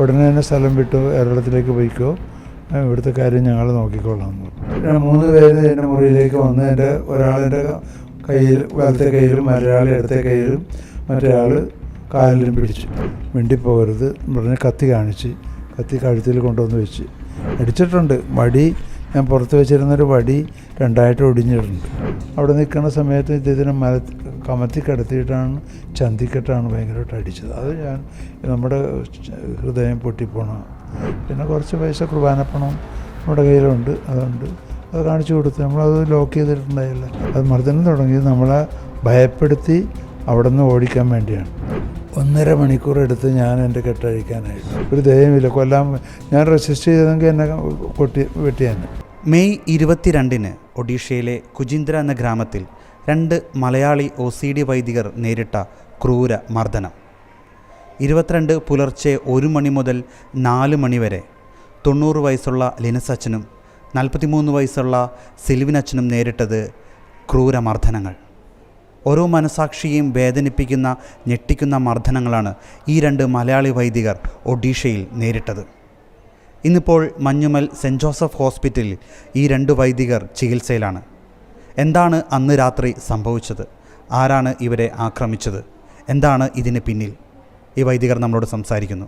ഉടനെ തന്നെ സ്ഥലം വിട്ടു കേരളത്തിലേക്ക് പോയിക്കോ. ഇവിടുത്തെ കാര്യം ഞങ്ങൾ നോക്കിക്കോളാം പിന്നെ മൂന്ന് പേര് എന്റെ മുറിയിലേക്ക് വന്ന് എന്റെ ഒരാളെന്റെ കയ്യിൽ വലത്തെ കയ്യിലും മറ്റൊരാൾ ഇടത്തെ കയ്യിലും മറ്റൊരാൾ കാലിലും പിടിച്ചു മിണ്ടിപ്പോകരുത് ഉടനെ കത്തി കാണിച്ച് കത്തി കഴുത്തിൽ കൊണ്ടുവന്ന് വെച്ച്. അടിച്ചിട്ടുണ്ട്. വടി ഞാൻ പുറത്ത് വെച്ചിരുന്നൊരു വടി രണ്ടായിട്ട് ഒടിഞ്ഞിട്ടുണ്ട്. അവിടെ നിൽക്കുന്ന സമയത്ത് ഇദ്ദേഹത്തിന് മല കമത്തി കിടത്തിയിട്ടാണ് ചന്തിക്കെട്ടാണ് ഭയങ്കരമായിട്ട് അടിച്ചത്. അത് ഞാൻ നമ്മുടെ ഹൃദയം പൊട്ടിപ്പോണ പിന്നെ കുറച്ച് പൈസ കുർബാനപ്പണം നമ്മുടെ കയ്യിലുണ്ട് അതുണ്ട്. അത് കാണിച്ചു കൊടുത്തു നമ്മളത് ലോക്ക് ചെയ്തിട്ടുണ്ടായില്ല. അത് മർദ്ദനം തുടങ്ങി നമ്മളെ ഭയപ്പെടുത്തി അവിടെ നിന്ന് ഓടിക്കാൻ വേണ്ടിയാണ്. ഒന്നര മണിക്കൂർ എടുത്ത് ഞാൻ എന്റെ കെട്ടഴിക്കാനായിട്ട്. ഒരു ദയമില്ല കൊല്ലാൻ ഞാൻ റെസിസ്റ്റ് ചെയ്തെങ്കിൽ എന്നെ കൊട്ടി വെട്ടിയാൻ മെയ് ഇരുപത്തിരണ്ടിന് ഒഡീഷയിലെ കുജിന്ദ്ര എന്ന ഗ്രാമത്തിൽ രണ്ട് മലയാളി ഒ സി ഡി വൈദികർ നേരിട്ട ക്രൂര മർദ്ദനം. ഇരുപത്തിരണ്ട് പുലർച്ചെ ഒരു മണി മുതൽ നാല് മണി വരെ തൊണ്ണൂറ് വയസ്സുള്ള ലിനസച്ചനും നാൽപ്പത്തിമൂന്ന് വയസ്സുള്ള സിൽവിനച്ചനും നേരിട്ടത് ക്രൂര മർദ്ദനങ്ങൾ. ഓരോ മനസാക്ഷിയെയും വേദനിപ്പിക്കുന്ന ഞെട്ടിക്കുന്ന മർദ്ദനങ്ങളാണ് ഈ രണ്ട് മലയാളി വൈദികർ ഒഡീഷയിൽ നേരിട്ടത്. ഇന്നിപ്പോൾ മഞ്ഞുമൽ സെന്റ് ജോസഫ് ഹോസ്പിറ്റലിൽ ഈ രണ്ട് വൈദികർ ചികിത്സയിലാണ്. എന്താണ് അന്ന് രാത്രി സംഭവിച്ചത്? ആരാണ് ഇവരെ ആക്രമിച്ചത്? എന്താണ് ഇതിന് പിന്നിൽ? ഈ വൈദികർ നമ്മളോട് സംസാരിക്കുന്നു.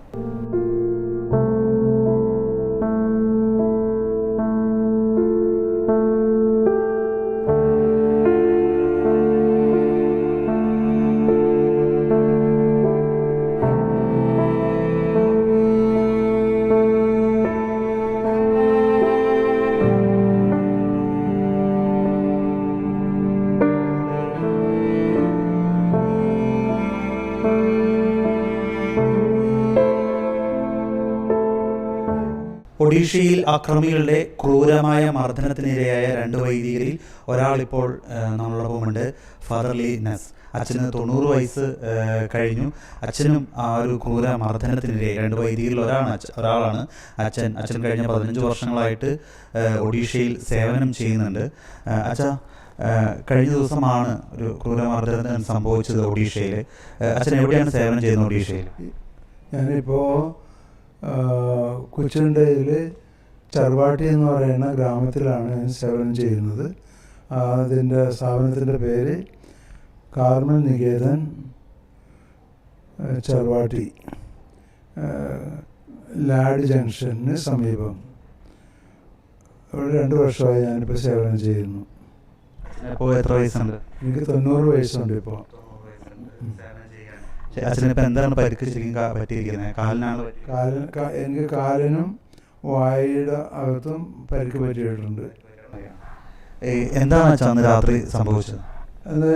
ഒഡീഷയിൽ അക്രമികളുടെ ക്രൂരമായ മർദ്ദനത്തിനിരയായ രണ്ട് വൈദികരിൽ ഒരാളിപ്പോൾ നമ്മളോടൊപ്പമുണ്ട്. ഫാദർ ലീനസ് അച്ഛന് തൊണ്ണൂറ് വയസ്സ് കഴിഞ്ഞു. അച്ഛനും ആ ഒരു ക്രൂര മർദ്ദനത്തിനിരയായി. രണ്ട് വൈദികരിൽ ഒരാളാണ് ഒരാളാണ്. അച്ഛൻ അച്ഛൻ കഴിഞ്ഞ പതിനഞ്ച് വർഷങ്ങളായിട്ട് ഒഡീഷയിൽ സേവനം ചെയ്യുന്നുണ്ട്. അച്ഛാ കഴിഞ്ഞ ദിവസമാണ് ഒരു ക്രൂരമർദ്ദനം സംഭവിച്ചത് ഒഡീഷയിൽ അച്ഛൻ എവിടെയാണ് സേവനം ചെയ്യുന്നത് ഒഡീഷയിൽ ഞാനിപ്പോൾ കൊച്ചുണ്ടയിൽ ചർവാട്ടി എന്ന് പറയുന്ന ഗ്രാമത്തിലാണ് സേവനം ചെയ്യുന്നത്. അതിന്റെ സ്ഥാപനത്തിന്റെ പേര് കാർമൽ നികേതൻ ചർവാട്ടി ചെറുവാട്ടി ലാഡ് ജംഗ്ഷന് സമീപം. ഇവിടെ രണ്ട് വർഷമായി ഞാനിപ്പോൾ സേവനം ചെയ്യുന്നു. എനിക്ക് തൊണ്ണൂറ് വയസ്സുണ്ട് ഇപ്പോൾ അച്ഛന് ഇപ്പൊ എന്താണ് പരിക്ക് ശരിക്കും പറ്റിയിരിക്കുന്നത്? കാലിനാണ് കാലിന് എനിക്ക് കാലിനും വായുടെ അകത്തും പരിക്ക് പറ്റിയിട്ടുണ്ട്. എന്താണ് അച്ഛൻ അന്ന് രാത്രി സംഭവിച്ചത്? അത്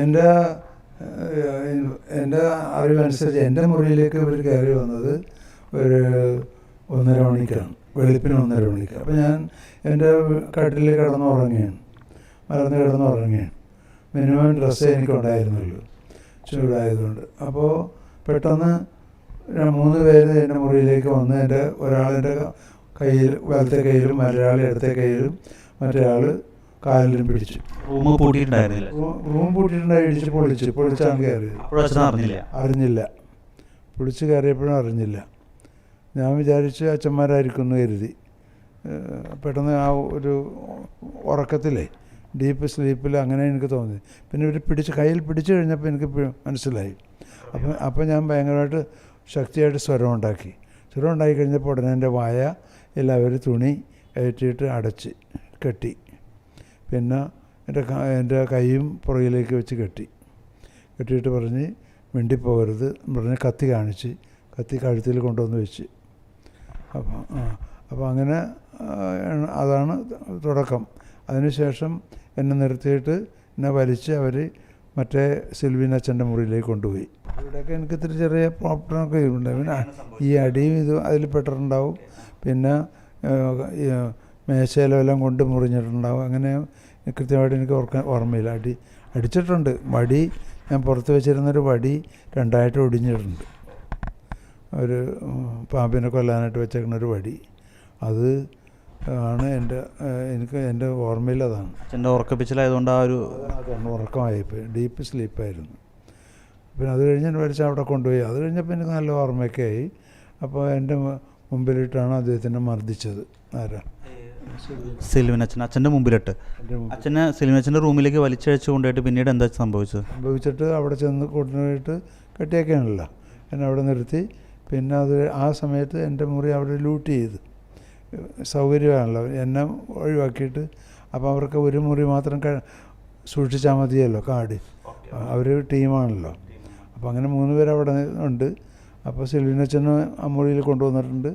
എന്റെ എന്റെ അറിവനുസരിച്ച് എന്റെ മുറിയിലേക്ക് ഇവർ കയറി വന്നത് ഒരു ഒന്നര മണിക്കാണ്. വെളുപ്പിന് ഒന്നര മണിക്ക്. അപ്പോൾ ഞാൻ എന്റെ കട്ടിലിൽ കിടന്ന് ഉറങ്ങുകയാണ് മലർന്ന് കിടന്ന് ഉറങ്ങുകയാണ് മിനിമം ഡ്രസ്സേ എനിക്കുണ്ടായിരുന്നുള്ളൂ. ചൂടായതുകൊണ്ട്. അപ്പോൾ പെട്ടെന്ന് മൂന്ന് പേര് എന്റെ മുറിയിലേക്ക് വന്ന് എന്റെ ഒരാളെന്റെ കയ്യിൽ വലത്തെ കയ്യിലും മറ്റൊരാൾ ഇടത്തെ കയ്യിലും മറ്റൊരാൾ കാലിലും പിടിച്ചു. റൂം പൂട്ടിയിട്ടുണ്ടായിരുന്നില്ല. റൂ- പൂട്ടിയിട്ടുണ്ടായി ഇടിച്ച് പൊളിച്ച്. പൊളിച്ചാണ് കയറിയത്. അറിഞ്ഞില്ല. അറിഞ്ഞില്ല. പൊളിച്ച് കയറിയപ്പോഴും അറിഞ്ഞില്ല. ഞാൻ വിചാരിച്ച് അച്ഛന്മാരായിരിക്കും എന്ന് കരുതി പെട്ടെന്ന് ആ ഒരു ഉറക്കത്തിലേ ഡീപ്പ് സ്ലീപ്പിൽ അങ്ങനെ എനിക്ക് തോന്നി പിന്നെ ഇവർ പിടിച്ച് കയ്യിൽ പിടിച്ചു കഴിഞ്ഞപ്പോൾ എനിക്ക് മനസ്സിലായി. അപ്പം അപ്പം ഞാൻ ഭയങ്കരമായിട്ട് ശക്തിയായിട്ട് സ്വരം ഉണ്ടാക്കി. സ്വരം ഉണ്ടാക്കി കഴിഞ്ഞപ്പോൾ ഉടനെ എന്റെ വായ എല്ലാവരും തുണി കയറ്റിയിട്ട് അടച്ച് കെട്ടി. പിന്നെ എന്റെ എന്റെ കൈയും പുറകിലേക്ക് വെച്ച് കെട്ടി. കെട്ടിയിട്ട് പറഞ്ഞ് മിണ്ടിപ്പോകരുത് പറഞ്ഞ് കത്തി കാണിച്ച് കത്തി കഴുത്തിൽ കൊണ്ടുവന്ന് വെച്ച്. അപ്പോൾ ആ അപ്പോൾ അങ്ങനെ അതാണ് തുടക്കം. അതിനുശേഷം എന്നെ നിർത്തിയിട്ട് എന്നെ വലിച്ച് അവർ മറ്റേ സിൽവിൻ അച്ഛന്റെ മുറിയിലേക്ക് കൊണ്ടുപോയി. ഇവിടെയൊക്കെ എനിക്ക് ഇത്തിരി ചെറിയ പ്രോബ്ലമൊക്കെ ഉണ്ട്. പിന്നെ ഈ അടിയും ഇത് അതിൽ പെട്ടിട്ടുണ്ടാവും. പിന്നെ മേശയിലെല്ലാം കൊണ്ട് മുറിഞ്ഞിട്ടുണ്ടാവും. അങ്ങനെ കൃത്യമായിട്ട് എനിക്ക് ഓർക്കാൻ ഓർമ്മയില്ല. അടി അടിച്ചിട്ടുണ്ട്. വടി ഞാൻ പുറത്ത് വെച്ചിരുന്നൊരു വടി രണ്ടായിട്ട് ഒടിഞ്ഞിട്ടുണ്ട്. ഒരു പാമ്പിനെ കൊല്ലാനായിട്ട് വെച്ചേക്കുന്ന ഒരു വടി. അത് ആണ് എന്റെ എനിക്ക് എന്റെ ഓർമ്മയിൽ അതാണ്. അച്ഛന്റെ ഉറക്കപ്പിച്ചിലായതുകൊണ്ട് ആ ഒരു അതാണ് ഉറക്കമായിപ്പോയി. ഡീപ്പ് സ്ലീപ്പായിരുന്നു പിന്നെ അത് കഴിഞ്ഞ് എന്നെ വലിച്ച് അവിടെ കൊണ്ടുപോയി. അത് കഴിഞ്ഞപ്പോൾ എനിക്ക് നല്ല ഓർമ്മയൊക്കെ ആയി അപ്പോൾ എന്റെ മുമ്പിലിട്ടാണ് അദ്ദേഹത്തിനെ മർദ്ദിച്ചത്. ആരാ? സിൽവിൻ അച്ഛൻ. അച്ഛന്റെ മുമ്പിലിട്ട്. അച്ഛനെ സിൽവിൻ അച്ഛന്റെ റൂമിലേക്ക് വലിച്ചഴിച്ചു കൊണ്ടുപോയിട്ട് പിന്നീട് എന്താ സംഭവിച്ചത്? സംഭവിച്ചിട്ട് അവിടെ ചെന്ന് കൊണ്ടുപോയിട്ട് കെട്ടിയൊക്കെയാണല്ലോ എന്നെ അവിടെ നിർത്തി. പിന്നെ അത് ആ സമയത്ത് എന്റെ മുറി അവിടെ ലൂട്ട് ചെയ്ത്. സൗകര്യമാണല്ലോ. എന്നെ ഒഴിവാക്കിയിട്ട് അപ്പോൾ അവർക്ക് ഒരു മുറി മാത്രം ക സൂക്ഷിച്ചാൽ മതിയല്ലോ കാട്. അവർ ടീമാണല്ലോ. അപ്പോൾ അങ്ങനെ മൂന്ന് പേര് അവിടെ ഉണ്ട്. അപ്പോൾ സിൽവിനച്ഛനെ ആ മുറിയിൽ കൊണ്ടുവന്നിട്ടുണ്ട്.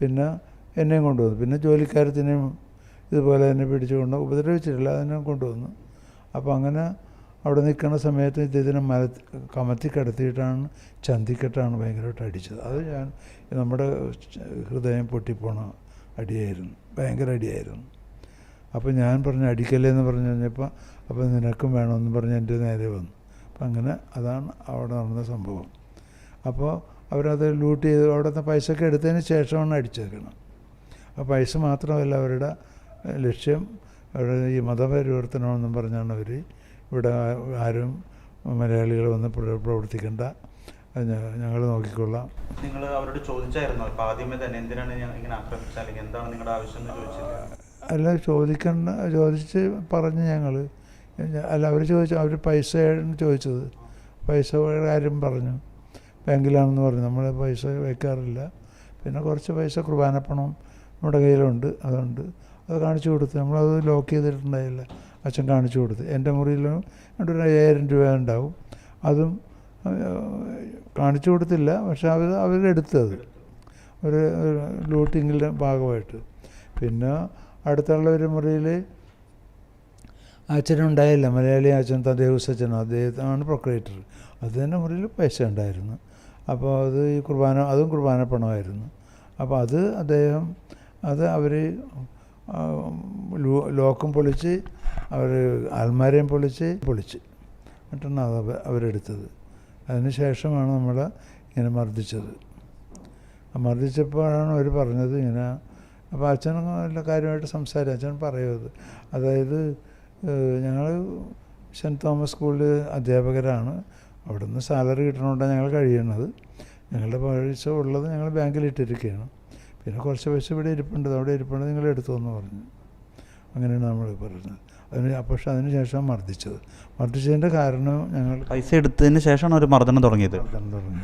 പിന്നെ എന്നെയും കൊണ്ടുവന്നു. പിന്നെ ജോലിക്കാരത്തിനെയും ഇതുപോലെ തന്നെ പിടിച്ചുകൊണ്ട് ഉപദ്രവിച്ചിട്ടില്ല അതിനെ കൊണ്ടുവന്നു. അപ്പോൾ അങ്ങനെ അവിടെ നിൽക്കുന്ന സമയത്ത് ഇദ്ദേഹത്തിനെ മല കമത്തി കിടത്തിയിട്ടാണ് ചന്തിക്കെട്ടാണ് ഭയങ്കരമായിട്ട് അടിച്ചത്. അത് ഞാൻ നമ്മുടെ ഹൃദയം പൊട്ടിപ്പോണ അടിയായിരുന്നു. ഭയങ്കര അടിയായിരുന്നു. അപ്പോൾ ഞാൻ പറഞ്ഞു അടിക്കല്ലേ എന്ന് പറഞ്ഞു കഴിഞ്ഞപ്പോൾ അപ്പോൾ നിനക്കും വേണമെന്ന് പറഞ്ഞ് എന്റെ നേരെ വന്നു. അപ്പം അങ്ങനെ അതാണ് അവിടെ നടന്ന സംഭവം. അപ്പോൾ അവരത് ലൂട്ട് ചെയ്ത് അവിടുത്തെ പൈസ ഒക്കെ എടുത്തതിന് ശേഷമാണ് അടിച്ചേക്കണം ആ പൈസ മാത്രമല്ല അവരുടെ ലക്ഷ്യം അവരുടെ ഈ മതപരിവർത്തനമെന്നും പറഞ്ഞാണ് അവർ ഇവിടെ ആരും മലയാളികൾ വന്ന് പ്ര- പ്രവർത്തിക്കേണ്ട. ഞങ്ങൾ നോക്കിക്കൊള്ളാം. നിങ്ങൾ അവരോട് ചോദിച്ചായിരുന്നോ? ഇപ്പം ആദ്യമേ തന്നെ എന്തിനാണ് ഞാൻ ഇങ്ങനെ ആക്രമിച്ചത് അല്ലെങ്കിൽ എന്താണ് നിങ്ങളുടെ ആവശ്യം എന്ന് ചോദിച്ചില്ല? അല്ല ചോദിക്കണ്ട ചോദിച്ച് പറഞ്ഞ് ഞങ്ങൾ അല്ല അവർ ചോദിച്ചു അവർ പൈസയാണ് ചോദിച്ചത്. പൈസ കാര്യം പറഞ്ഞു. ബാങ്കിലാണെന്ന് പറഞ്ഞു. നമ്മൾ പൈസ വയ്ക്കാറില്ല. പിന്നെ കുറച്ച് പൈസ കുർബാനപ്പണം നമ്മുടെ കയ്യിലുണ്ട് അതുണ്ട്. അത് കാണിച്ചു കൊടുത്തു നമ്മളത് ലോക്ക് ചെയ്തിട്ടുണ്ടായില്ല. അച്ഛൻ കാണിച്ചു കൊടുത്തു. എന്റെ മുറിയിലും ഒരു അയ്യായിരം രൂപ ഉണ്ടാവും. അതും കാണിച്ചു കൊടുത്തില്ല പക്ഷെ അവർ അവരെടുത്തത് ഒരു ലൂട്ടിങ്ങിന്റെ ഭാഗമായിട്ട്. പിന്നെ അടുത്തുള്ള ഒരു മുറിയിൽ അച്ഛനുണ്ടായില്ല മലയാളി അച്ഛൻ തദ്ദേവസ് അച്ഛൻ അദ്ദേഹത്താണ് പ്രൊക്രേറ്റർ തന്നെ മുറിയിൽ പൈസ ഉണ്ടായിരുന്നു. അപ്പോൾ അത് ഈ കുർബാന അതും കുർബാന പണമായിരുന്നു. അപ്പോൾ അത് അദ്ദേഹം അത് അവർ ലോക്കും പൊളിച്ച് അവർ അൽമാരയും പൊളിച്ച് പൊളിച്ച്. എന്നിട്ടാണ് അത് അവ- അവരെടുത്തത്. അതിന് ശേഷമാണ് നമ്മൾ ഇങ്ങനെ മർദ്ദിച്ചത്. മർദ്ദിച്ചപ്പോഴാണ് അവർ പറഞ്ഞത് ഇങ്ങനെ. അപ്പോൾ അച്ഛൻ നല്ല കാര്യമായിട്ട് സംസാരിച്ചു അച്ഛൻ പറയുന്നത്. അതായത് ഞങ്ങൾ സെന്റ് തോമസ് സ്കൂളിൽ അധ്യാപകരാണ്. അവിടെ നിന്ന് സാലറി കിട്ടണോണ്ടാണ് ഞങ്ങൾ കഴിയുന്നത്. ഞങ്ങളുടെ പൈസ ഉള്ളത് ഞങ്ങൾ ബാങ്കിൽ ഇട്ടിരിക്കുകയാണ് പിന്നെ കുറച്ച് പൈസ ഇവിടെ ഇരിപ്പുണ്ട്. അവിടെ ഇരിപ്പുണ്ട് നിങ്ങൾ എടുത്തു എന്ന് പറഞ്ഞു. അങ്ങനെയാണ് നമ്മൾ പറയുന്നത്. അതിന് പക്ഷെ അതിന് ശേഷം മർദ്ദിച്ചത്. മർദ്ദിച്ചതിന്റെ കാരണം ഞങ്ങൾ പൈസ എടുത്തതിന് ശേഷമാണ് ഒരു മർദ്ദനം തുടങ്ങിയത്. മർദ്ദനം തുടങ്ങി.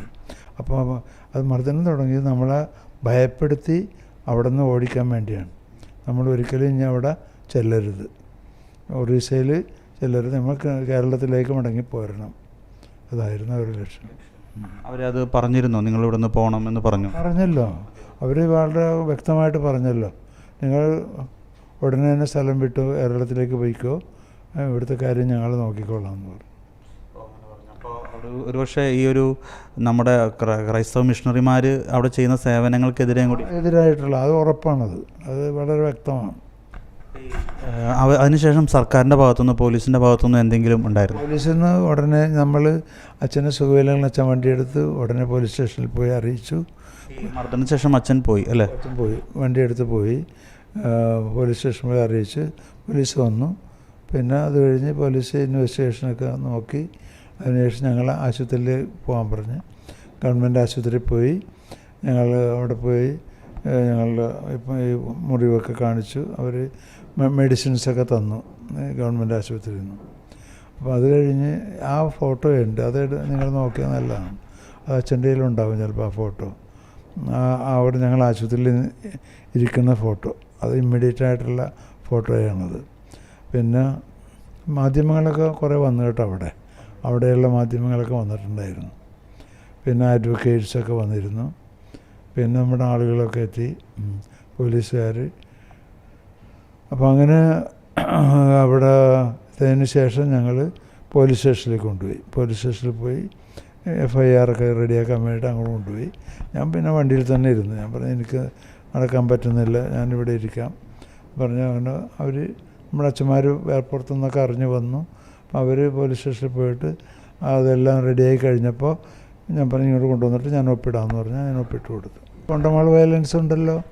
അപ്പോൾ അത് മർദ്ദനം തുടങ്ങിയത് നമ്മളെ ഭയപ്പെടുത്തി അവിടെ നിന്ന് ഓടിക്കാൻ വേണ്ടിയാണ്. നമ്മൾ ഒരിക്കലും ഇനി അവിടെ ചെല്ലരുത്. ഒറീസയിൽ ചെല്ലരുത്. നമ്മൾ കേരളത്തിലേക്ക് മടങ്ങി പോരണം. അതായിരുന്നു അവരുടെ ലക്ഷ്യം. അവരത് പറഞ്ഞിരുന്നോ. നിങ്ങൾ ഇവിടെ നിന്ന് പോകണം എന്ന് പറഞ്ഞു. പറഞ്ഞല്ലോ. അവർ വളരെ വ്യക്തമായിട്ട് പറഞ്ഞല്ലോ. നിങ്ങൾ ഉടനെ തന്നെ സ്ഥലം വിട്ടു കേരളത്തിലേക്ക് പോയിക്കോ. ഇവിടുത്തെ കാര്യം ഞങ്ങൾ നോക്കിക്കോളാം എന്ന് പറഞ്ഞു. ഒരു ഒരുപക്ഷെ ഈ ഒരു നമ്മുടെ ക്രൈസ്തവ മിഷണറിമാർ അവിടെ ചെയ്യുന്ന സേവനങ്ങൾക്കെതിരെയും കൂടി എതിരായിട്ടുള്ള അത് ഉറപ്പാണത്. അത് വളരെ വ്യക്തമാണ്. അതിനുശേഷം സർക്കാരിന്റെ ഭാഗത്തുനിന്ന് പോലീസിന്റെ ഭാഗത്തുനിന്ന് എന്തെങ്കിലും ഉണ്ടായിരുന്നു? പോലീസിൽ നിന്ന് ഉടനെ നമ്മൾ അച്ഛനെ സുഖവില്ലെങ്കിൽ അച്ഛൻ വണ്ടിയെടുത്ത് ഉടനെ പോലീസ് സ്റ്റേഷനിൽ പോയി അറിയിച്ചു. മർദ്ദനത്തിന് ശേഷം അച്ഛൻ പോയി അല്ലേ? അച്ഛൻ പോയി വണ്ടിയെടുത്ത് പോയി. പോലീസ് സ്റ്റേഷനിൽ അറിയിച്ച് പോലീസ് വന്നു. പിന്നെ അത് കഴിഞ്ഞ് പോലീസ് ഇൻവെസ്റ്റിഗേഷനൊക്കെ നോക്കി. അതിനുശേഷം ഞങ്ങൾ ആശുപത്രിയിൽ പോകാൻ പറഞ്ഞ്. ഗവൺമെന്റ് ആശുപത്രിയിൽ പോയി. ഞങ്ങൾ അവിടെ പോയി ഞങ്ങൾ ഇപ്പം ഈ മുറിവൊക്കെ കാണിച്ചു. അവർ മെഡിസിൻസൊക്കെ തന്നു ഗവൺമെന്റ് ആശുപത്രിയിൽ നിന്ന്. അപ്പോൾ അത് കഴിഞ്ഞ് ആ ഫോട്ടോ ഉണ്ട്. അത് നിങ്ങൾ നോക്കിയാൽ നല്ലതാണ്. അത് അച്ഛന്റെ കയ്യിലുണ്ടാവും ചിലപ്പോൾ ആ ഫോട്ടോ. അവിടെ ഞങ്ങൾ ആശുപത്രിയിൽ ഇരിക്കുന്ന ഫോട്ടോ. അത് ഇമ്മീഡിയറ്റ് ആയിട്ടുള്ള ഫോട്ടോയാണത്. പിന്നെ മാധ്യമങ്ങളൊക്കെ കുറേ വന്നു കേട്ടോ അവിടെ. അവിടെയുള്ള മാധ്യമങ്ങളൊക്കെ വന്നിട്ടുണ്ടായിരുന്നു. പിന്നെ അഡ്വക്കേറ്റ്സൊക്കെ വന്നിരുന്നു. പിന്നെ നമ്മുടെ ആളുകളൊക്കെ എത്തി. പോലീസുകാർ അപ്പോൾ അങ്ങനെ അവിടെ ഇതിന് ശേഷം ഞങ്ങൾ പോലീസ് സ്റ്റേഷനിലേക്ക് കൊണ്ടുപോയി. പോലീസ് സ്റ്റേഷനിൽ പോയി എഫ് ഐ റെഡിയാക്കാൻ വേണ്ടിയിട്ട് അങ്ങോട്ട് കൊണ്ടുപോയി. ഞാൻ പിന്നെ വണ്ടിയിൽ തന്നെ ഇരുന്നു. ഞാൻ പറഞ്ഞു എനിക്ക് നടക്കാൻ പറ്റുന്നില്ല. ഞാനിവിടെ ഇരിക്കാം. പറഞ്ഞു അങ്ങനെ അവർ നമ്മുടെ അച്ഛന്മാർ എയർപോർട്ടിൽ നിന്നൊക്കെ അറിഞ്ഞ് വന്നു. അവർ പോലീസ് സ്റ്റേഷനിൽ പോയിട്ട് അതെല്ലാം റെഡിയായി കഴിഞ്ഞപ്പോൾ ഞാൻ പറഞ്ഞു ഇങ്ങോട്ട് കൊണ്ടുവന്നിട്ട് ഞാൻ ഒപ്പിടാമെന്ന് പറഞ്ഞാൽ ഞാൻ ഒപ്പിട്ട് കൊടുത്തു. കൊണ്ടമാൾ വയലൻസ് ഉണ്ടല്ലോ.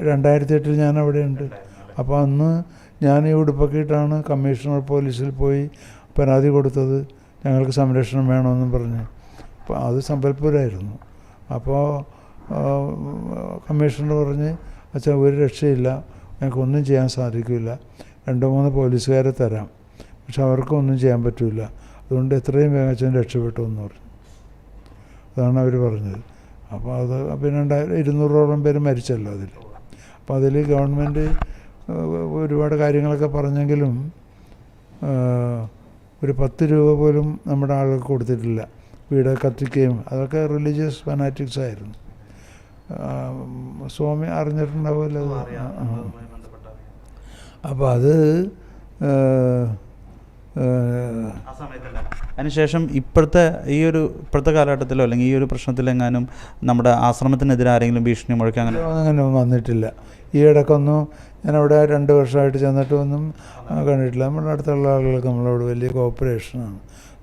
രണ്ടായിരത്തി എട്ടിൽ ഞാൻ അവിടെ ഉണ്ട്. അപ്പോൾ അന്ന് ഞാൻ ഈ ഉടുപ്പൊക്കെയിട്ടാണ് കമ്മീഷണർ പോലീസിൽ പോയി പരാതി കൊടുത്തത്. ഞങ്ങൾക്ക് സംരക്ഷണം വേണമെന്നും പറഞ്ഞ്. അപ്പോൾ അത് സമ്പൽപൂരായിരുന്നു അപ്പോൾ കമ്മീഷണർ പറഞ്ഞ് അച്ഛൻ ഒരു രക്ഷയില്ല. ഞങ്ങൾക്കൊന്നും ചെയ്യാൻ സാധിക്കില്ല രണ്ടോ മൂന്ന് പോലീസുകാരെ തരാം. പക്ഷെ അവർക്കൊന്നും ചെയ്യാൻ പറ്റില്ല അതുകൊണ്ട് എത്രയും വേഗം അച്ഛൻ രക്ഷപ്പെട്ടു എന്ന് പറഞ്ഞു. അതാണ് അവർ പറഞ്ഞത്. അപ്പോൾ അത് പിന്നെ ഇരുന്നൂറോളം പേര് മരിച്ചല്ലോ അതിൽ അപ്പോൾ അതിൽ ഗവൺമെന്റ് ഒരുപാട് കാര്യങ്ങളൊക്കെ പറഞ്ഞെങ്കിലും ഒരു പത്ത് രൂപ പോലും നമ്മുടെ ആളുകൾക്ക് കൊടുത്തിട്ടില്ല. വീട് കത്തിക്കുകയും അതൊക്കെ റിലീജിയസ് ഫനാറ്റിക്സ് ആയിരുന്നു. സ്വാമി അറിഞ്ഞിട്ടുണ്ടാവുമല്ലോ. അപ്പോൾ അത് അതിനുശേഷം ഇപ്പോഴത്തെ ഈ ഒരു ഇപ്പോഴത്തെ കാലഘട്ടത്തിലോ അല്ലെങ്കിൽ ഈ ഒരു പ്രശ്നത്തിലെങ്ങാനും നമ്മുടെ ആശ്രമത്തിനെതിരെ ആരെങ്കിലും ഭീഷണി മുഴക്കാൻ അങ്ങനെ അങ്ങനെ വന്നിട്ടില്ല. ഈ ഇടക്കൊന്നും ഞാൻ അവിടെ രണ്ട് വർഷമായിട്ട് ചെന്നിട്ടൊന്നും കണ്ടിട്ടില്ല. നമ്മുടെ അടുത്തുള്ള ആളുകൾക്ക് നമ്മളോട് വലിയ കോപ്പറേഷനാണ്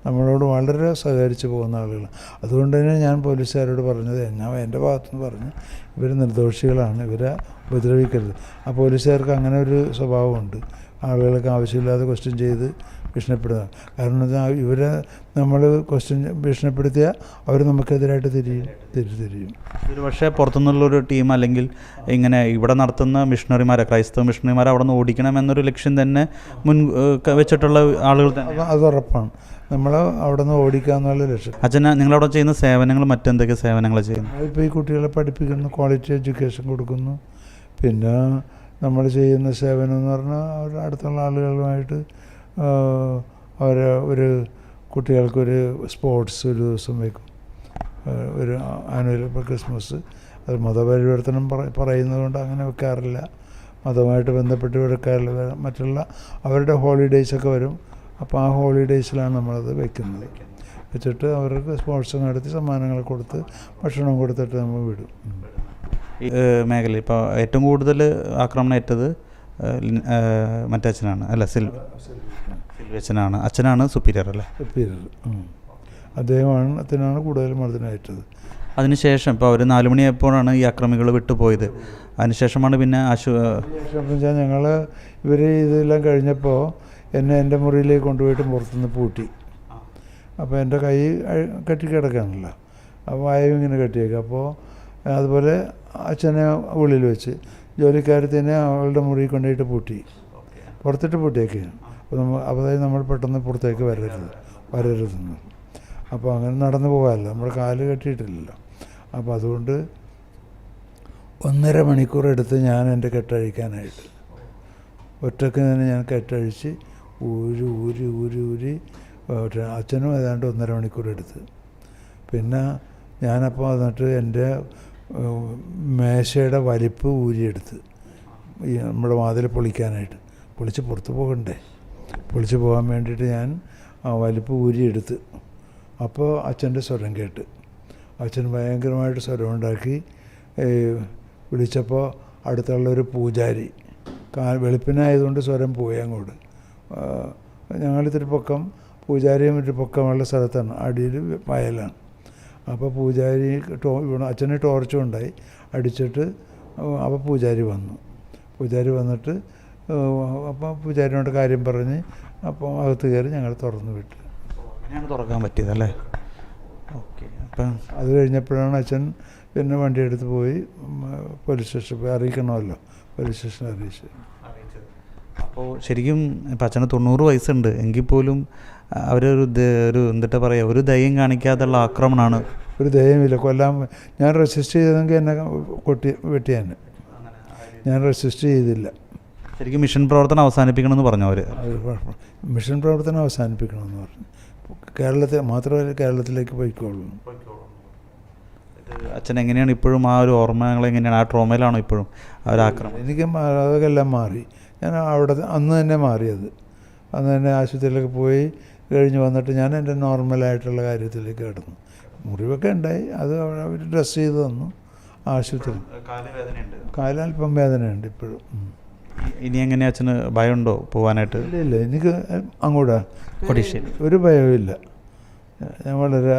നമ്മളോട് വളരെ സഹകരിച്ച് പോകുന്ന ആളുകൾ അതുകൊണ്ട് തന്നെ ഞാൻ പോലീസുകാരോട് പറഞ്ഞത് ഞാൻ എന്റെ ഭാഗത്തുനിന്ന് പറഞ്ഞു ഇവർ നിർദോഷികളാണ് ഇവരെ ഉപദ്രവിക്കരുത്. ആ പോലീസുകാർക്ക് അങ്ങനെ ഒരു സ്വഭാവമുണ്ട്. ആളുകൾക്ക് ആവശ്യമില്ലാതെ ക്വസ്റ്റ്യൻ ചെയ്ത് ഭീഷണിപ്പെടുത്തുക കാരണം എന്താ ഇവരെ നമ്മൾ ക്വസ്റ്റ്യൻ ഭീഷണിപ്പെടുത്തിയാൽ അവർ നമുക്കെതിരായിട്ട് തിരിയും തിരി തിരിയും. ഒരു പക്ഷേ പുറത്തുനിന്നുള്ളൊരു ടീം അല്ലെങ്കിൽ ഇങ്ങനെ ഇവിടെ നടത്തുന്ന മിഷണറിമാരെ ക്രൈസ്തവ മിഷണറിമാരെ അവിടെ നിന്ന് ഓടിക്കണം എന്നൊരു ലക്ഷ്യം തന്നെ മുൻ വെച്ചിട്ടുള്ള ആളുകൾ തന്നെ. അത് ഉറപ്പാണ്. നമ്മൾ അവിടെ നിന്ന് ഓടിക്കുക എന്നുള്ള ലക്ഷ്യം. അച്ഛന നിങ്ങളവിടെ ചെയ്യുന്ന സേവനങ്ങൾ മറ്റെന്തൊക്കെ സേവനങ്ങൾ ചെയ്യുന്നു ഇപ്പോൾ ഈ കുട്ടികളെ പഠിപ്പിക്കുന്നു ക്വാളിറ്റി എഡ്യൂക്കേഷൻ കൊടുക്കുന്നു. പിന്നെ നമ്മൾ ചെയ്യുന്ന സേവനം എന്ന് പറഞ്ഞാൽ അടുത്തുള്ള ആളുകളുമായിട്ട് ആ, അവരെ ഒരു കുട്ടികൾക്കൊരു സ്പോർട്സ് ഒരു ദിവസം വയ്ക്കും. ഒരു ആനുവൽ ഇപ്പോൾ ക്രിസ്മസ്. അത് മതപരിവർത്തനം പറ പറയുന്നതുകൊണ്ട് അങ്ങനെ വെക്കാറില്ല. മതമായിട്ട് ബന്ധപ്പെട്ട് വെക്കാറില്ല. മറ്റുള്ള അവരുടെ ഹോളിഡേയ്സൊക്കെ വരും. അപ്പോൾ ആ ഹോളിഡേയ്സിലാണ് നമ്മളത് വെക്കുന്നത്. വെച്ചിട്ട് അവർക്ക് സ്പോർട്സ് നടത്തി സമ്മാനങ്ങൾ കൊടുത്ത് ഭക്ഷണം കൊടുത്തിട്ട് നമ്മൾ വിടും. മേഖല ഇപ്പോൾ ഏറ്റവും കൂടുതൽ ആക്രമണം ഏറ്റത് മറ്റച്ഛനാണ് അല്ല സിൽ സിൽവി. അച്ഛനാണ് അച്ഛനാണ് സുപ്പീരിയർ അല്ലേ? സുപ്പീരിയർ. അദ്ദേഹമാണ് അച്ഛനാണ് കൂടുതൽ മർദ്ദനായിട്ടത് അതിനുശേഷം ഇപ്പോൾ അവർ നാല് മണിയായപ്പോഴാണ് ഈ അക്രമികൾ വിട്ടുപോയത്. അതിനുശേഷമാണ് പിന്നെ ആശു ശേഷം വെച്ചാൽ ഞങ്ങൾ ഇവർ ഇതെല്ലാം കഴിഞ്ഞപ്പോൾ എന്നെ എന്റെ മുറിയിലേക്ക് കൊണ്ടുപോയിട്ട് പുറത്തുനിന്ന് പൂട്ടി. അപ്പോൾ എന്റെ കൈ കെട്ടിക്കിടക്കാനല്ല. കെട്ടി അപ്പോൾ വായു ഇങ്ങനെ കെട്ടിയേക്കും. അപ്പോൾ അതുപോലെ അച്ഛനെ ഉള്ളിൽ വെച്ച് ജോലിക്കാരത്തിനെ അവളുടെ മുറിയിൽ കൊണ്ടുപോയിട്ട് പൂട്ടി. പുറത്തിട്ട് പൂട്ടിയേക്കാണ് അപ്പോൾ അതായത് നമ്മൾ പെട്ടെന്ന് പുറത്തേക്ക് വരരുത് വരരുതെന്ന്. അപ്പോൾ അങ്ങനെ നടന്നു പോകാമല്ലോ നമ്മുടെ കാൽ കെട്ടിയിട്ടില്ലല്ലോ. അപ്പോൾ അതുകൊണ്ട് ഒന്നര മണിക്കൂർ എടുത്ത് ഞാൻ എന്റെ കെട്ടഴിക്കാനായിട്ട്. ഒറ്റയ്ക്ക് തന്നെ ഞാൻ കെട്ടഴിച്ച് ഊരി ഊരി ഊരി ഊരി അച്ഛനും ഏതാണ്ട് ഒന്നര മണിക്കൂർ എടുത്ത്. പിന്നെ ഞാനപ്പോൾ എന്നിട്ട് എന്റെ മേശയുടെ വലിപ്പ് ഊരിയെടുത്ത്. ഈ നമ്മുടെ വാതിൽ പൊളിക്കാനായിട്ട്. പൊളിച്ച് പുറത്ത് പോകണ്ടേ? പൊളിച്ച് പോകാൻ വേണ്ടിയിട്ട് ഞാൻ വലിപ്പ് ഊരിയെടുത്ത് അപ്പോൾ അച്ഛന്റെ സ്വരം കേട്ട്. അച്ഛൻ ഭയങ്കരമായിട്ട് സ്വരമുണ്ടാക്കി. വിളിച്ചപ്പോൾ അടുത്തുള്ള ഒരു പൂജാരി കാ വെളുപ്പിനായതുകൊണ്ട് സ്വരം പോയി അങ്ങോട്ട്. ഞങ്ങളിത്തിരി പൊക്കം പൂജാരിയും ഒരു പൊക്കമുള്ള സ്ഥലത്താണ് അടിയിൽ വയലാണ്. അപ്പോൾ പൂജാരി ടോ അച്ഛന് ടോർച്ചും ഉണ്ടായി. അടിച്ചിട്ട് അപ്പോൾ പൂജാരി വന്നു. പൂജാരി വന്നിട്ട് പൂജാരിനോട് കാര്യം പറഞ്ഞ് അപ്പോൾ അകത്ത് കയറി ഞങ്ങൾ തുറന്നു വിട്ടു. അങ്ങനെയാണ് തുറക്കാൻ പറ്റിയതല്ലേ? ഓക്കെ അപ്പം അത് കഴിഞ്ഞപ്പോഴാണ് അച്ഛൻ പിന്നെ വണ്ടി എടുത്ത് പോയി പോലീസ് സ്റ്റേഷൻ പോയി. അറിയിക്കണമല്ലോ പോലീസ് സ്റ്റേഷൻ അറിയിച്ചു. അപ്പോൾ ശരിക്കും ഇപ്പം അച്ഛന് തൊണ്ണൂറ് വയസ്സുണ്ട്. എങ്കിൽ പോലും അവരൊരു ഒരു എന്തിട്ടാ പറയുക ഒരു ദയം കാണിക്കാതുള്ള ആക്രമണമാണ് ഒരു ദയമില്ല കൊല്ലാൻ ഞാൻ റെസിസ്റ്റ് ചെയ്തെങ്കിൽ എന്നെ കൊട്ടി വെട്ടിയാൻ ഞാൻ റെസിസ്റ്റ് ചെയ്തില്ല. ശരിക്കും മിഷൻ പ്രവർത്തനം അവസാനിപ്പിക്കണമെന്ന് പറഞ്ഞു അവർ മിഷൻ പ്രവർത്തനം അവസാനിപ്പിക്കണമെന്ന് പറഞ്ഞു. കേരളത്തിൽ മാത്രമല്ല കേരളത്തിലേക്ക് പോയിക്കോളൂ. അച്ഛൻ എങ്ങനെയാണ് ഇപ്പോഴും ആ ഒരു ഓർമ്മകൾ എങ്ങനെയാണ്? ആ ട്രോമയിലാണോ ഇപ്പോഴും ആ ഒരു ആക്രമണം എനിക്ക് അതൊക്കെല്ലാം അതൊക്കെ എല്ലാം മാറി. ഞാൻ അവിടെ അന്ന് തന്നെ മാറിയത്. അന്ന് തന്നെ ആശുപത്രിയിലൊക്കെ പോയി കഴിഞ്ഞ് വന്നിട്ട് ഞാൻ എന്റെ നോർമലായിട്ടുള്ള കാര്യത്തിലേക്ക് കിടന്നു. മുറിവൊക്കെ ഉണ്ടായി. അത് അവർ ഡ്രസ്സ് ചെയ്ത് തന്നു. ആശുപത്രി. കാലൽപ്പം വേദനയുണ്ട്. ഇപ്പോഴും. ഇനി എങ്ങനെയാ അച്ഛന് ഭയമുണ്ടോ പോകാനായിട്ട് ഇല്ല ഇല്ല എനിക്ക് അങ്ങോട്ടാ ഒഡീഷയിൽ ഒരു ഭയവുമില്ല ഞാൻ വളരെ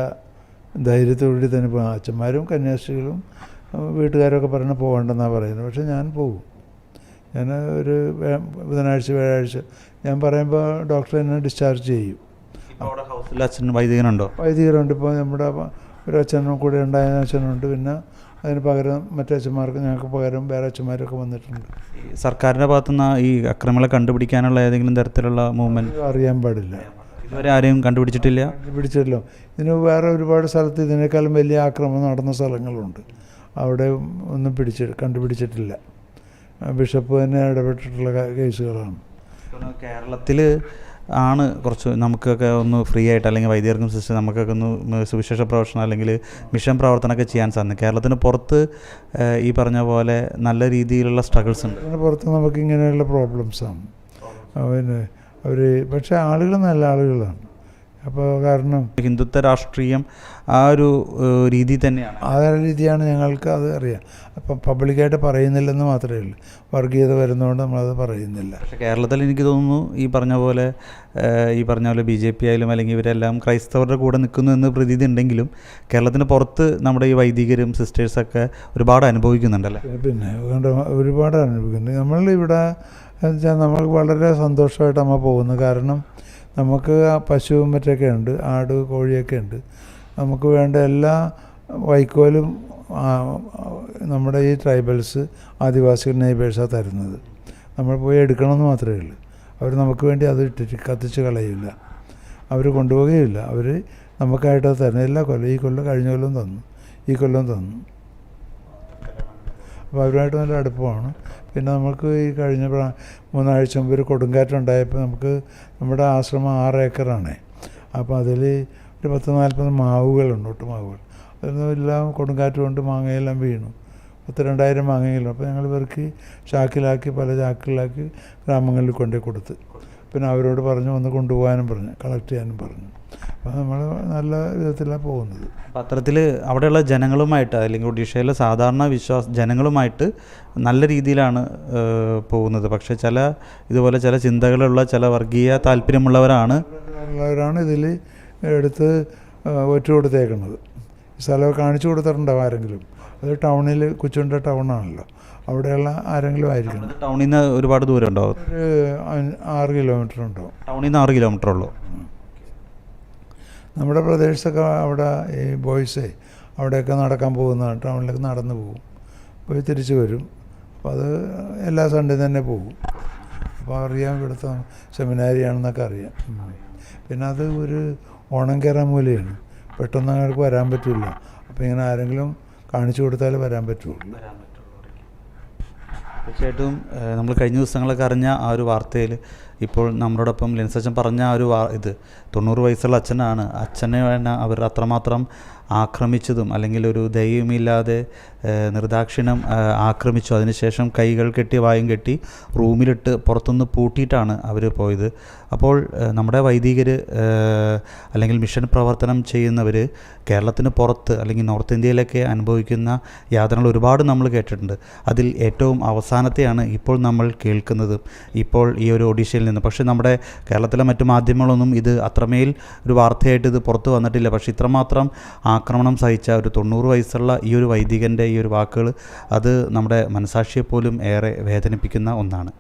ധൈര്യത്തോടുകൂടി തന്നെ പോകും അച്ഛന്മാരും കന്യാസ്ത്രീകളും വീട്ടുകാരൊക്കെ പറഞ്ഞ് പോകണ്ടെന്നാണ് പറയുന്നത്. പക്ഷെ ഞാൻ പോകും ഞാൻ ഒരു ബുധനാഴ്ച വ്യാഴാഴ്ച ഞാൻ പറയുമ്പോൾ ഡോക്ടർ എന്നെ ഡിസ്ചാർജ് ചെയ്യും. അവിടെ ഹൗസിൽ അച്ഛൻ വൈദികനുണ്ടോ? വൈദികരുണ്ട്. ഇപ്പോൾ നമ്മുടെ ഒരു അച്ഛനും കൂടെ ഉണ്ടായ അച്ഛനുണ്ട്. പിന്നെ അതിന് പകരം മറ്റേ അച്ഛന്മാർക്ക് ഞങ്ങൾക്ക് പകരം വേറെ അച്ഛന്മാരൊക്കെ വന്നിട്ടുണ്ട്. സർക്കാരിന്റെ ഭാഗത്തുനിന്ന് ഈ അക്രമങ്ങളെ കണ്ടുപിടിക്കാനുള്ള ഏതെങ്കിലും തരത്തിലുള്ള മൂവ്മെന്റ് അറിയാൻ പാടില്ല. ഇതുവരെ ആരെയും കണ്ടുപിടിച്ചിട്ടില്ല? പിടിച്ചല്ലോ ഇതിന് വേറെ ഒരുപാട് സ്ഥലത്ത് ഇതിനേക്കാളും വലിയ ആക്രമണം നടന്ന സ്ഥലങ്ങളുണ്ട്. അവിടെ ഒന്നും പിടിച്ച് കണ്ടുപിടിച്ചിട്ടില്ല. ബിഷപ്പ് തന്നെ ഇടപെട്ടിട്ടുള്ള കേസുകളാണ്. കേരളത്തിൽ ആണ് കുറച്ച് നമുക്കൊക്കെ ഒന്ന് ഫ്രീ ആയിട്ട് അല്ലെങ്കിൽ വൈദ്യർക്കും സിസ്റ്റം നമുക്കൊക്കെ ഒന്ന് സുവിശേഷ പ്രവർത്തനം അല്ലെങ്കിൽ മിഷൻ പ്രവർത്തനമൊക്കെ ചെയ്യാൻ സാധിക്കും. കേരളത്തിന് പുറത്ത് ഈ പറഞ്ഞ പോലെ നല്ല രീതിയിലുള്ള സ്ട്രഗിൾസ് ഉണ്ട്. പുറത്ത് നമുക്ക് ഇങ്ങനെയുള്ള പ്രോബ്ലംസ് ആണ്. പിന്നെ അവർ പക്ഷേ ആളുകൾ നല്ല ആളുകളാണ്. അപ്പോൾ കാരണം ഹിന്ദുത്വ രാഷ്ട്രീയം ആ ഒരു രീതി തന്നെയാണ്. ആ രീതിയാണ് ഞങ്ങൾക്ക് അത് അറിയാം. അപ്പം പബ്ലിക്കായിട്ട് പറയുന്നില്ലെന്ന് മാത്രമേ ഉള്ളൂ. വർഗീയത വരുന്നതുകൊണ്ട് നമ്മളത് പറയുന്നില്ല. പക്ഷേ കേരളത്തിൽ എനിക്ക് തോന്നുന്നു ഈ പറഞ്ഞ പോലെ ഈ പറഞ്ഞ പോലെ ബി ജെ പി ആയാലും അല്ലെങ്കിൽ ഇവരെല്ലാം ക്രൈസ്തവരുടെ കൂടെ നിൽക്കുന്നു എന്ന് പ്രതീതി ഉണ്ടെങ്കിലും കേരളത്തിന് പുറത്ത് നമ്മുടെ ഈ വൈദികരും സിസ്റ്റേഴ്സൊക്കെ ഒരുപാട് അനുഭവിക്കുന്നുണ്ടല്ലേ? പിന്നെ ഒരുപാട് അനുഭവിക്കുന്നുണ്ട് നമ്മളിവിടെ വെച്ചാൽ നമ്മൾ വളരെ സന്തോഷമായിട്ട് നമ്മൾ പോകുന്നു. കാരണം നമുക്ക് പശുവും മറ്റൊക്കെ ഉണ്ട് ആട് കോഴിയൊക്കെ ഉണ്ട്. നമുക്ക് വേണ്ട എല്ലാ വൈക്കോലും നമ്മുടെ ഈ ട്രൈബൽസ് ആദിവാസി നെയ്ബേഴ്സാണ് തരുന്നത്. നമ്മൾ പോയി എടുക്കണമെന്ന് മാത്രമേ ഉള്ളൂ. അവർ നമുക്ക് വേണ്ടി അത് ഇട്ടിട്ട് കത്തിച്ച് കളയില്ല. അവർ കൊണ്ടുപോവുകയില്ല. അവർ നമുക്കായിട്ട് തരുന്നത്. എല്ലാ കൊല്ലം ഈ കൊല്ലം കഴിഞ്ഞ കൊല്ലം തന്നു. ഈ കൊല്ലം തന്നു. അപ്പോൾ അവരുമായിട്ട് നല്ല അടുപ്പമാണ്. പിന്നെ നമുക്ക് ഈ കഴിഞ്ഞ മൂന്നാഴ്ച മുമ്പ് ഒരു കൊടുങ്കാറ്റുണ്ടായപ്പോൾ നമുക്ക് നമ്മുടെ ആശ്രമം ആറ് ഏക്കറാണേ. അപ്പോൾ അതിൽ ഒരു പത്ത് നാൽപ്പത് മാവുകളുണ്ട് ഒട്ടുമാവുകൾ അതിൽ എല്ലാം കൊടുങ്കാറ്റ് കൊണ്ട് മാങ്ങയെല്ലാം വീണു. പത്ത് രണ്ടായിരം മാങ്ങയിലും അപ്പോൾ ഞങ്ങൾ ഇവർക്ക് ചാക്കിലാക്കി പല ചാക്കിലാക്കി ഗ്രാമങ്ങളിൽ കൊണ്ടുപോയി കൊടുത്ത്. പിന്നെ അവരോട് പറഞ്ഞു ഒന്ന് കൊണ്ടുപോകാനും പറഞ്ഞു കളക്ട് ചെയ്യാനും പറഞ്ഞു. അപ്പോൾ നമ്മൾ നല്ല വിധത്തിലാണ് പോകുന്നത്. അപ്പം അത്തരത്തിൽ അവിടെയുള്ള ജനങ്ങളുമായിട്ട് അല്ലെങ്കിൽ ഒഡീഷയിലെ സാധാരണ വിശ്വാസ ജനങ്ങളുമായിട്ട് നല്ല രീതിയിലാണ് പോകുന്നത്. പക്ഷേ ചില ഇതുപോലെ ചില ചിന്തകളുള്ള ചില വർഗീയ താല്പര്യമുള്ളവരാണ് ഉള്ളവരാണ് ഇതിൽ എടുത്ത് ഒറ്റ കൊടുത്തേക്കുന്നത് സ്ഥലം കാണിച്ചു കൊടുത്തിട്ടുണ്ടാവും ആരെങ്കിലും. അത് ടൗണിൽ കൊച്ചുണ്ട ടൗണാണല്ലോ. അവിടെയുള്ള ആരെങ്കിലും ആയിരിക്കണം. ടൗണിൽ നിന്ന് ഒരുപാട് ദൂരം ഉണ്ടോ? ഒരു അഞ്ച്- ആറ് കിലോമീറ്റർ ഉണ്ടാവും. ടൗണിൽ നിന്ന് ആറ് കിലോമീറ്റർ ഉള്ളൂ. നമ്മുടെ പ്രദേശത്തൊക്കെ അവിടെ ഈ ബോയ്സേ അവിടെയൊക്കെ നടക്കാൻ പോകുന്ന ടൗണിലേക്ക് നടന്നു പോകും. പോയി തിരിച്ചു വരും. അപ്പോൾ അത് എല്ലാ സൺഡേ തന്നെ പോകും. അപ്പോൾ അറിയാം ഇവിടുത്തെ സെമിനാരിയാണെന്നൊക്കെ അറിയാം. പിന്നെ അത് ഒരു ഓണം കയറാൻ മൂലയാണ് പെട്ടെന്ന് അങ്ങോട്ട് വരാൻ പറ്റില്ല അപ്പോൾ ഇങ്ങനെ ആരെങ്കിലും കാണിച്ചു കൊടുത്താലേ വരാൻ പറ്റുള്ളൂ. തീർച്ചയായിട്ടും നമ്മൾ കഴിഞ്ഞ ദിവസങ്ങളൊക്കെ അറിഞ്ഞ ആ ഒരു വാർത്തയിൽ ഇപ്പോൾ നമ്മളോടൊപ്പം ലിൻസച്ചൻ പറഞ്ഞ ആ ഒരു വാ ഇത് തൊണ്ണൂറ് വയസ്സുള്ള അച്ഛനാണ്. അച്ഛനെ അവർ അത്രമാത്രം ആക്രമിച്ചതും അല്ലെങ്കിൽ ഒരു ദയവുമില്ലാതെ നിർദാക്ഷിണം ആക്രമിച്ചു. അതിനുശേഷം കൈകൾ കെട്ടി വായും കെട്ടി റൂമിലിട്ട് പുറത്തുനിന്ന് പൂട്ടിയിട്ടാണ് അവർ പോയത്. അപ്പോൾ നമ്മുടെ വൈദികർ അല്ലെങ്കിൽ മിഷൻ പ്രവർത്തനം ചെയ്യുന്നവർ കേരളത്തിന് പുറത്ത് അല്ലെങ്കിൽ നോർത്ത് ഇന്ത്യയിലൊക്കെ അനുഭവിക്കുന്ന യാതനകൾ ഒരുപാട് നമ്മൾ കേട്ടിട്ടുണ്ട്. അതിൽ ഏറ്റവും അവസാനത്തെയാണ് ഇപ്പോൾ നമ്മൾ കേൾക്കുന്നത്. ഇപ്പോൾ ഈ ഒരു ഒഡീഷയിൽ നിന്ന് പക്ഷേ നമ്മുടെ കേരളത്തിലെ മറ്റു മാധ്യമങ്ങളൊന്നും ഇത് അത്രമേൽ ഒരു വാർത്തയായിട്ട് ഇത് പുറത്ത് വന്നിട്ടില്ല. പക്ഷേ ഇത്രമാത്രം ആക്രമണം സഹിച്ച ഒരു തൊണ്ണൂറ് വയസ്സുള്ള ഈ ഒരു വൈദികന്റെ ഈ ഒരു വാക്കുകൾ അത് നമ്മുടെ മനസാക്ഷിയെ പോലും ഏറെ വേദനിപ്പിക്കുന്ന ഒന്നാണ്.